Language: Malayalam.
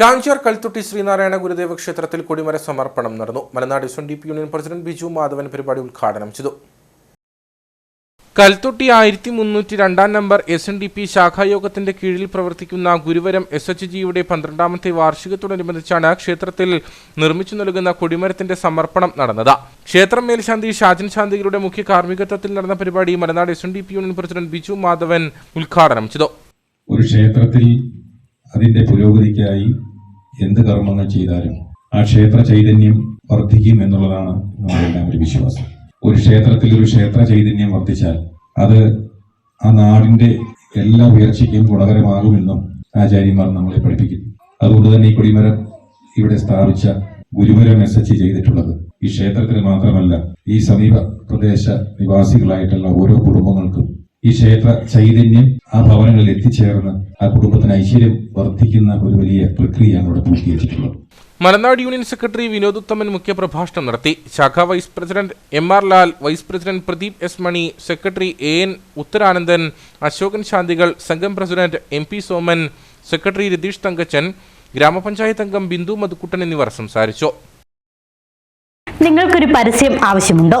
കാഞ്ചാർ കൽത്തുട്ടി ശ്രീനാരായണ ഗുരുദേവ ക്ഷേത്രത്തിൽ കൊടിമര സമർപ്പണം നടന്നു. Malanad S N D P union president Biju Madhavan പരിപാടി ഉദ്ഘാടനം ചെയ്തു. കൽത്തൊട്ടി ആയിരത്തി മുന്നൂറ്റി രണ്ടാം number S N D P ശാഖായോഗത്തിന്റെ കീഴിൽ പ്രവർത്തിക്കുന്ന ഗുരുവരം എസ് എച്ച് ജിയുടെ പന്ത്രണ്ടാമത്തെ വാർഷികത്തോടനുബന്ധിച്ചാണ് ക്ഷേത്രത്തിൽ നിർമ്മിച്ചു നൽകുന്ന കൊടിമരത്തിന്റെ സമർപ്പണം നടന്നത്. ക്ഷേത്രം മേൽശാന്തി ഷാജൻ ശാന്തികളുടെ മുഖ്യ കാർമ്മികത്വത്തിൽ നടന്ന പരിപാടി Malanad S N D P union president Biju Madhavan ഉദ്ഘാടനം ചെയ്തു. ഒരു ക്ഷേത്രത്തിൽ അതിന്റെ പുരോഗതിക്കായി എന്ത് കർമ്മങ്ങൾ ചെയ്താലും ആ ക്ഷേത്ര ചൈതന്യം വർദ്ധിക്കും എന്നുള്ളതാണ് നമ്മളെല്ലാം ഒരു വിശ്വാസം. ഒരു ക്ഷേത്രത്തിൽ ഒരു ക്ഷേത്ര ചൈതന്യം വർദ്ധിച്ചാൽ അത് ആ നാടിന്റെ എല്ലാ ഉയർച്ചയ്ക്കും ഗുണകരമാകുമെന്നും ആചാര്യന്മാർ നമ്മളെ പഠിപ്പിക്കുന്നു അതുകൊണ്ട് തന്നെ ഈ കൊടിമരം ഇവിടെ സ്ഥാപിച്ച ഗുരുമരം എസ് ചെയ്തിട്ടുള്ളത് ഈ ക്ഷേത്രത്തിന് മാത്രമല്ല ഈ സമീപ പ്രദേശ നിവാസികളായിട്ടുള്ള ഓരോ കുടുംബങ്ങൾക്കും ഈ ക്ഷേത്ര ചൈതന്യം ആ ഭവനങ്ങളിൽ എത്തിച്ചേർന്ന് ആ കുടുംബത്തിന് ഐശ്വര്യം വർദ്ധിക്കുന്ന ഒരു വലിയ പ്രക്രിയയാണ് ഇവിടെ പൂർത്തീകരിച്ചിട്ടുള്ളത്. മലനാട് യൂണിയൻ സെക്രട്ടറി വിനോദുത്തമൻ മുഖ്യപ്രഭാഷണം നടത്തി. ശാഖാ vice president M R Lal vice president Pradeep S Mani secretary A N Uttaranandan Ashokan ശാന്തികൾ സംഘം president M P Soman secretary Ratheesh Thankachan ഗ്രാമപഞ്ചായത്ത് അംഗം ബിന്ദു മധുക്കുട്ടൻ എന്നിവർ സംസാരിച്ചു. നിങ്ങൾക്കൊരു പരസ്യം ആവശ്യമുണ്ടോ?